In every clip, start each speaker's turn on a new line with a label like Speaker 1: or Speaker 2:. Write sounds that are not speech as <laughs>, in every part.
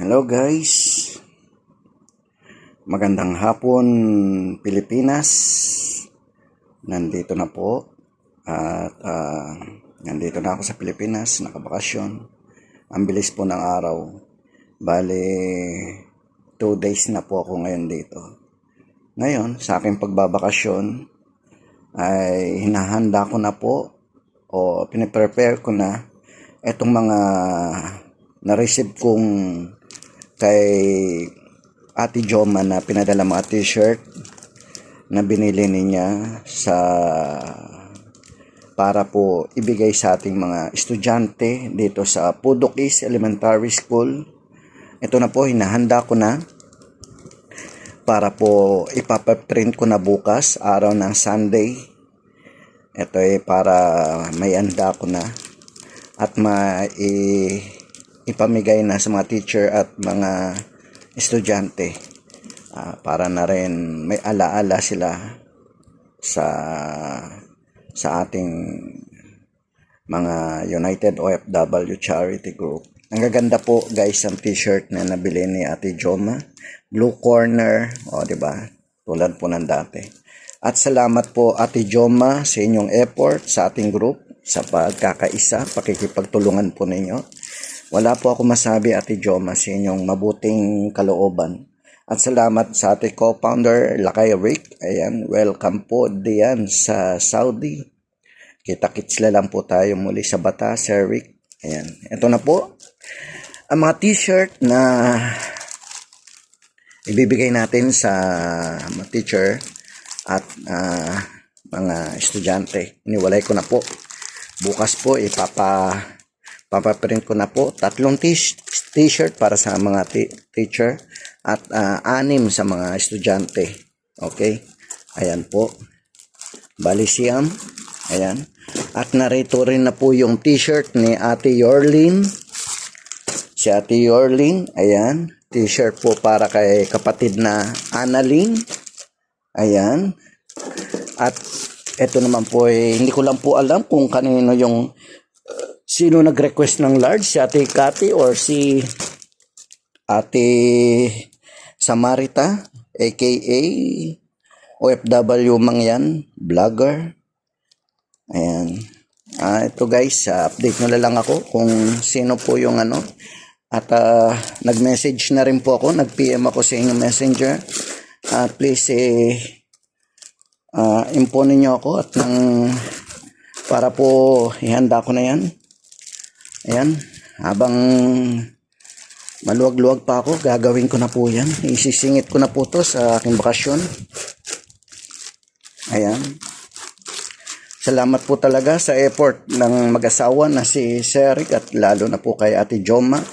Speaker 1: Hello guys. Magandang hapon Pilipinas. Nandito na po at ah, nandito na ako sa Pilipinas, nakabakasyon. Ang bilis po ng araw. Bale, two days na po ako ngayon dito. Ngayon, sa aking pagbabakasyon, ay hinahanda ko na po o piniprepare ko na itong mga na-receive kong kay Ate Joma na pinadala mga t-shirt na binili niya sa para po ibigay sa ating mga estudyante dito sa Pudok East Elementary School. Ito na po, hinahanda ko na para po ipapaprint ko na bukas, araw ng Sunday. Ito ay para may anda ko na at ma i- ipamigay na sa mga teacher at mga estudyante Ah, para na rin may alaala sila sa sa ating mga United OFW Charity Group. Ang gaganda po guys ang t-shirt na nabili ni Ate Joma. Blue corner, o di ba? Tulad po ng dati. At salamat po Ate Joma sa inyong effort sa ating group sa pagkakaisa, pakikipagtulungan po ninyo. Wala po ako masabi Ate Joma sa inyong mabuting kalooban. At salamat sa ating co-founder Lakay Rick. Ayan, welcome po diyan sa Saudi. Kita-kits lang po tayo muli sa bata, Sir Rick. Ayan, ito na po. Ang mga t-shirt na ibibigay natin sa mga teacher at ah, mga estudyante. Iniwalay ko na po. Bukas po ipapa papaprint ko na po tatlong t-shirt para sa mga teacher at ah, anim sa mga estudyante. Okay? Ayan po. Bali siyam. Ayan. At narito rin na po yung t-shirt ni Ate Yorlin. Si Ate Yorlin. Ayan. T-shirt po para kay kapatid na Annalyn. Ayan. At eto naman po eh, hindi ko lang po alam kung kanino yung sino nag-request ng large, si Ate Cathy or si Ate Samarita, aka OFW mang yan, vlogger. Ayan. Ah, ito guys, ah, update nyo lang ako kung sino po yung ano. At ah, nag-message na rin po ako, nag-PM ako sa inyong messenger. Ah, please eh, ah, info ninyo ako at nang para po ihanda ko na yan. Ayan, habang maluwag-luwag pa ako, gagawin ko na po yan. Isisingit ko na po to sa aking bakasyon. Ayan. Salamat po talaga sa effort ng mag-asawa na si Serik at lalo na po kay Ate Joma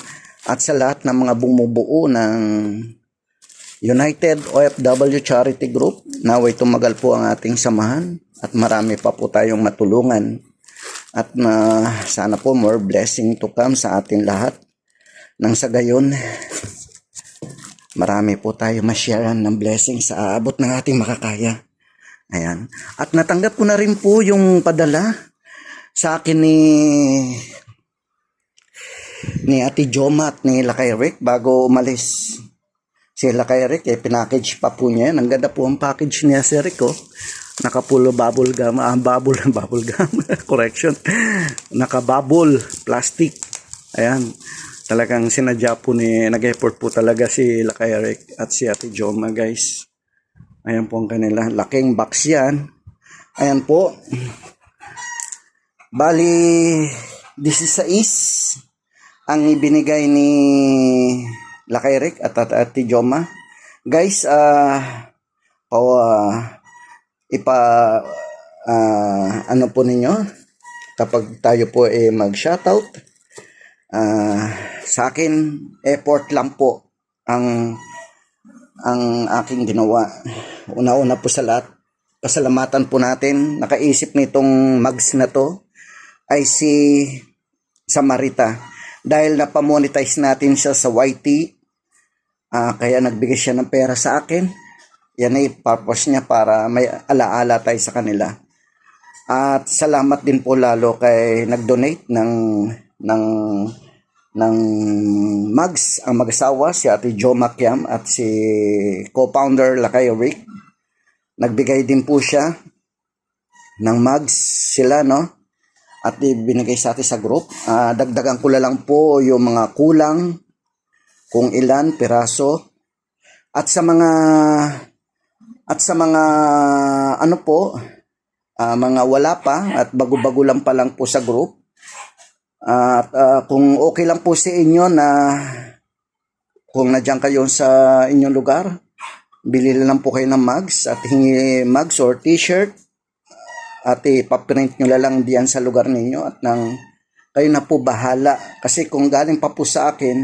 Speaker 1: at sa lahat ng mga bumubuo ng United OFW Charity Group. Naway tumagal po ang ating samahan at marami pa po tayong matulungan at na sana po more blessing to come sa ating lahat. Nang sa gayon, marami po tayo masyaran ng blessing sa abot ng ating makakaya. Ayan. At natanggap ko na rin po yung padala sa akin ni ni Ate Joma at ni Lakay Rick bago umalis. Si Lakay Rick, eh, pinackage pa po niya. yan. Ang ganda po ang package niya si Rick, oh. Nakapulo bubble gum, ah, bubble, <laughs> bubble gum, <laughs> correction. Nakabubble, plastic. Ayan. Talagang sinadya po ni, nag-effort po talaga si Lakay Rick at si Ate Joma, guys. Ayan po ang kanila. Laking box yan. Ayan po. Bali, this is is ang ibinigay ni Lakay Rick at at Ate Joma. Guys, ah oh, ah, ipa ah, ano po ninyo kapag tayo po eh mag-shoutout ah sa akin effort lang po ang ang aking ginawa. Una-una po sa lahat, pasalamatan po natin. Nakaisip nitong mags na to ay si Samarita. Dahil napamonetize natin siya sa YT, ah, kaya nagbigay siya ng pera sa akin. Yan ay purpose niya para may alaala tayo sa kanila. At salamat din po lalo kay nag-donate ng ng ng Mags, ang mag-asawa, si Ate Jo Makiam at si co-founder Lakay Rick. Nagbigay din po siya ng Mags sila, no? At binigay sa atin sa group. Ah, dagdagan ko lang po yung mga kulang, kung ilan, piraso. At sa mga, at sa mga, ano po, ah, mga wala pa at bago-bago lang pa lang po sa group, at ah, kung okay lang po sa inyo na kung nadyan kayo sa inyong lugar, bili lang po kayo ng mugs at hingi mugs or t-shirt at ipaprint nyo lang diyan sa lugar ninyo at nang kayo na po bahala. Kasi kung galing pa po sa akin,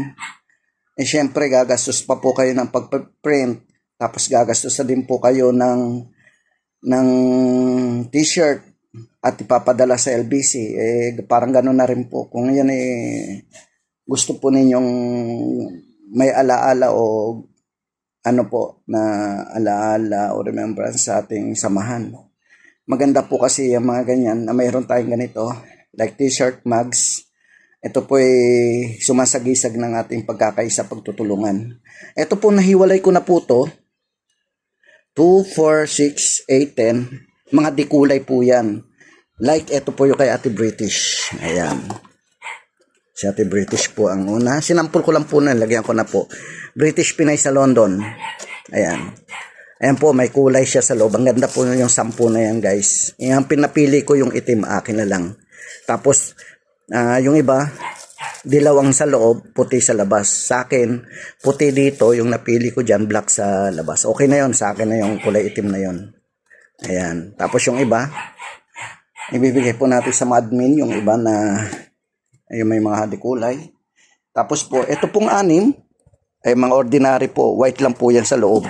Speaker 1: eh syempre gagastos pa po kayo ng pagpaprint tapos gagastos na din po kayo ng ng t-shirt at ipapadala sa LBC, eh parang gano'n na rin po. Kung yan eh gusto po ninyong may alaala o ano po na alaala o remembrance sa ating samahan. Maganda po kasi yung mga ganyan na mayroon tayong ganito like t-shirt, mugs. Ito po ay sumasagisag ng ating pagkakaisa pagtutulungan. Ito po nahiwalay ko na po to 2, 4, 6, 8, 10. Mga dikulay po yan. Like, ito po yung kay Ate British. Ayan. Si Ate British po ang una. Sinampol ko lang po na, lagyan ko na po. British Pinay sa London. Ayan. Ayan po, may kulay siya sa loob. Ang ganda po yung sampu na yan, guys. Yung pinapili ko yung itim, akin na lang. Tapos, ah, yung iba, dilawang sa loob, puti sa labas. Sa akin, puti dito, yung napili ko dyan, black sa labas. Okay na yon sa akin na yung kulay itim na yon Ayan. Tapos yung iba, ibibigay po natin sa admin, yung iba na yung may mga hadikulay. Tapos po, ito pong anim, ay mga ordinary po. White lang po yan sa loob.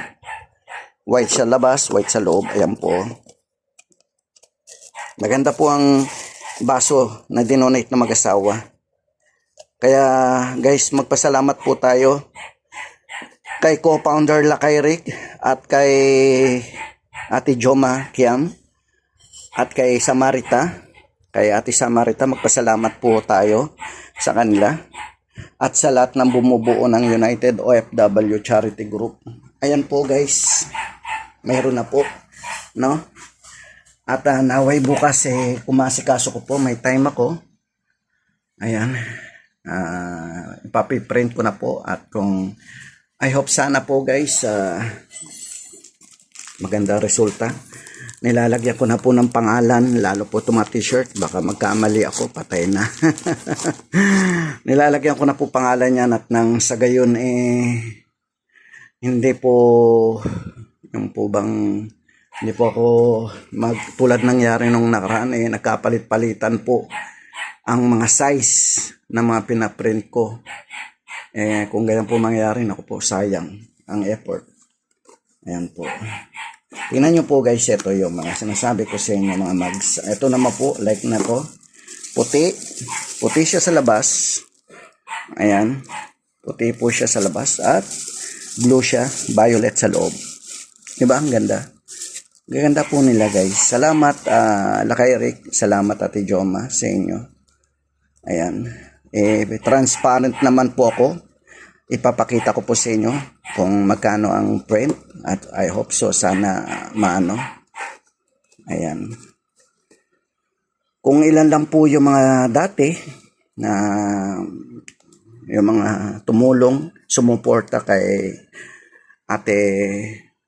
Speaker 1: White sa labas, white sa loob. Ayan po. Maganda po ang baso na dinonate na mag-asawa. Kaya guys, magpasalamat po tayo kay co-founder Lakay Rick at kay Ate Joma Kiam at kay Samarita. Kay Ate Samarita, magpasalamat po tayo sa kanila at sa lahat ng bumubuo ng United OFW Charity Group. Ayan po guys, mayroon na po, no? At uh, naway bukas eh, kumasikaso ko po, may time ako. Ayan. Uh, ipapiprint ko na po at kung I hope sana po guys uh, maganda resulta. Nilalagyan ko na po ng pangalan, lalo po itong t-shirt. Baka magkamali ako, patay na. <laughs> Nilalagyan ko na po pangalan yan at nang sa gayon eh, hindi po, yung po bang, hindi po ako magtulad nangyari nung nakaraan eh, nagkapalit-palitan po ang mga size ng mga pinaprint ko. Eh, kung ganyan po mangyari, naku po, sayang ang effort. Ayan po. Tingnan nyo po guys, ito yung mga sinasabi ko sa inyo mga mags. Ito naman po, like na to. Puti. Puti siya sa labas. Ayan. Puti po siya sa labas. At blue siya, violet sa loob. Diba? Ang ganda. Ganda po nila guys. Salamat, uh, Lakay Rick. Salamat Ate Joma sa inyo. Ayan. Eh, transparent naman po ako. Ipapakita ko po sa inyo kung magkano ang print at I hope so sana maano. Ayan. Kung ilan lang po yung mga dati na yung mga tumulong sumuporta kay ate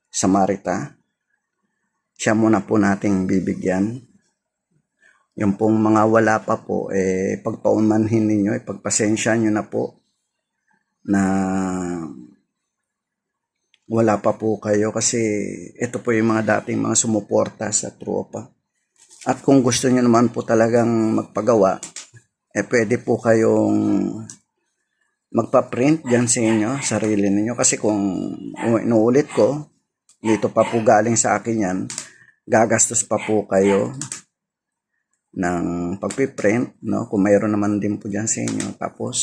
Speaker 1: Samarita siya muna po nating bibigyan yung pong mga wala pa po eh pagpaunmanhin ninyo eh pagpasensya nyo na po na wala pa po kayo kasi ito po yung mga dating mga sumuporta sa tropa. At kung gusto niyo naman po talagang magpagawa, eh pwede po kayong magpa-print dyan sa inyo, sarili ninyo. Kasi kung inuulit ko, dito pa po galing sa akin yan, gagastos pa po kayo ng pagpiprint, no? Kung mayroon naman din po dyan sa inyo. Tapos,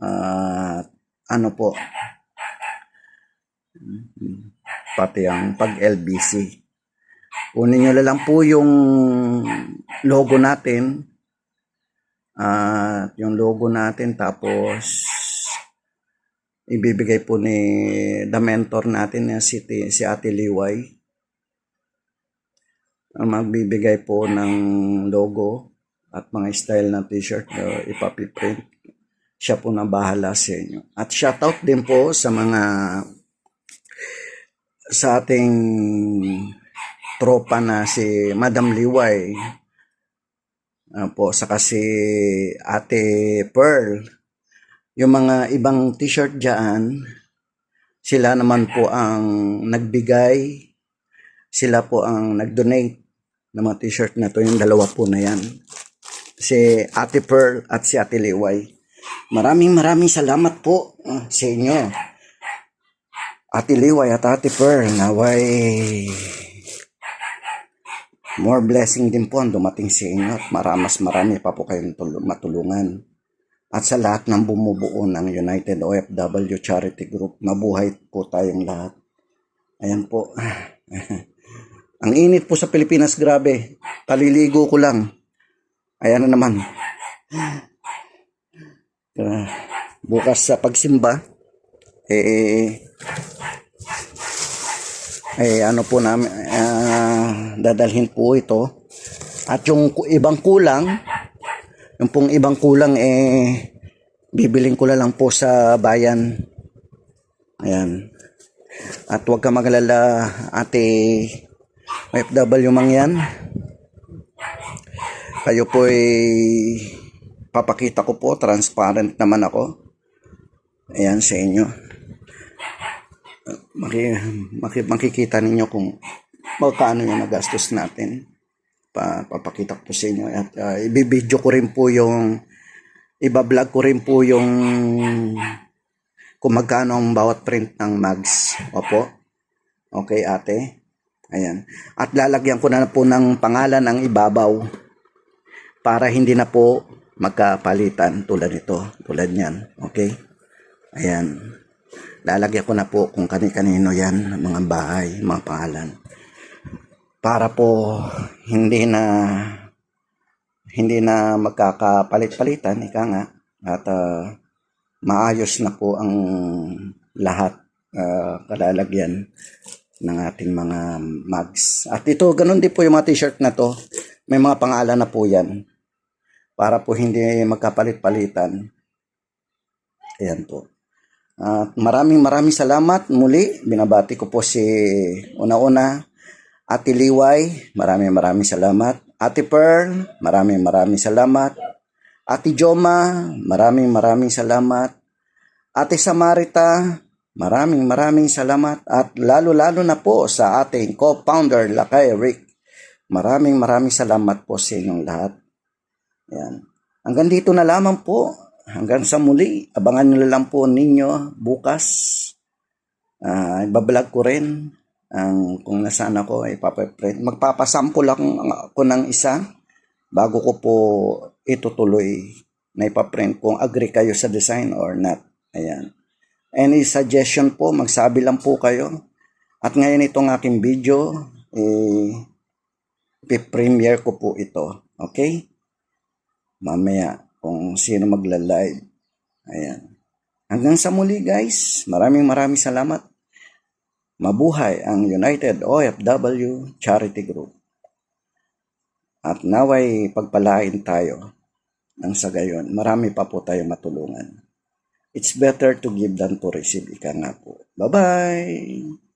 Speaker 1: uh, ano po pati ang pag LBC kunin nyo lang po yung logo natin At yung logo natin tapos ibibigay po ni the mentor natin na si, si Ate Liway. Ang magbibigay po ng logo at mga style ng t-shirt na ipapiprint. Siya po na bahala sa inyo. At shoutout din po sa mga sa ating tropa na si Madam Liway. Ah, po, saka si Ate Pearl. Yung mga ibang t-shirt dyan, sila naman po ang nagbigay, sila po ang nag-donate ng mga t-shirt na to, yung dalawa po na yan. Si Ate Pearl at si Ate Liway. Maraming maraming salamat po ah, sa inyo. Ate Liway at Ate Pearl, naway more blessing din po ang dumating sa inyo at maramas marami pa po kayong tul- matulungan. At sa lahat ng bumubuo ng United OFW Charity Group, mabuhay po tayong lahat. Ayan po. <laughs> ang init po sa Pilipinas, grabe. Kaliligo ko lang. Ayan na naman. Ah, bukas sa pagsimba, eh, eh ano po namin ah, dadalhin po ito at yung ibang kulang yung pong ibang kulang eh bibiling ko na lang po sa bayan ayan at huwag ka magalala ate OFW mang yan kayo po eh papakita ko po transparent naman ako ayan sa inyo maki, maki, makikita ninyo kung magkano yung nagastos natin. Pa, papakita ko sa inyo. At uh, ibibidyo ko rin po yung, ibablog ko rin po yung kung magkano ang bawat print ng mags. Opo. Okay, ate. Ayan. At lalagyan ko na po ng pangalan ang ibabaw para hindi na po magkapalitan tulad nito, tulad niyan. Okay? Ayan lalagyan ko na po kung kani-kanino yan, mga bahay, mga pangalan. Para po hindi na hindi na magkakapalit-palitan, ika nga, at uh, maayos na po ang lahat uh, kalalagyan ng ating mga mugs. At ito, ganun din po yung mga t-shirt na to. May mga pangalan na po yan. Para po hindi magkapalit-palitan. Ayan po. At maraming maraming salamat muli. Binabati ko po si una-una Ate Liway, maraming maraming salamat. Ate Pearl, maraming maraming salamat. Ate Joma, maraming maraming salamat. Ate Samarita, maraming maraming salamat. At lalo-lalo na po sa ating co-founder, Lakay Rick. Maraming maraming salamat po sa inyong lahat. Yan. Hanggang dito na lamang po. Hanggang sa muli, abangan nyo lang po ninyo bukas. Uh, ibablog ko rin ang kung nasaan ako ay papaprint. Magpapasample ako ng isa bago ko po itutuloy na ipaprint kung agree kayo sa design or not. Ayan. Any suggestion po, magsabi lang po kayo. At ngayon itong aking video, eh, premiere ko po ito. Okay? Mamaya kung sino magla-live. Ayan. Hanggang sa muli guys, maraming maraming salamat. Mabuhay ang United OFW Charity Group. At naway pagpalain tayo ng sa gayon. Marami pa po tayo matulungan. It's better to give than to receive. Ika nga po. Bye-bye!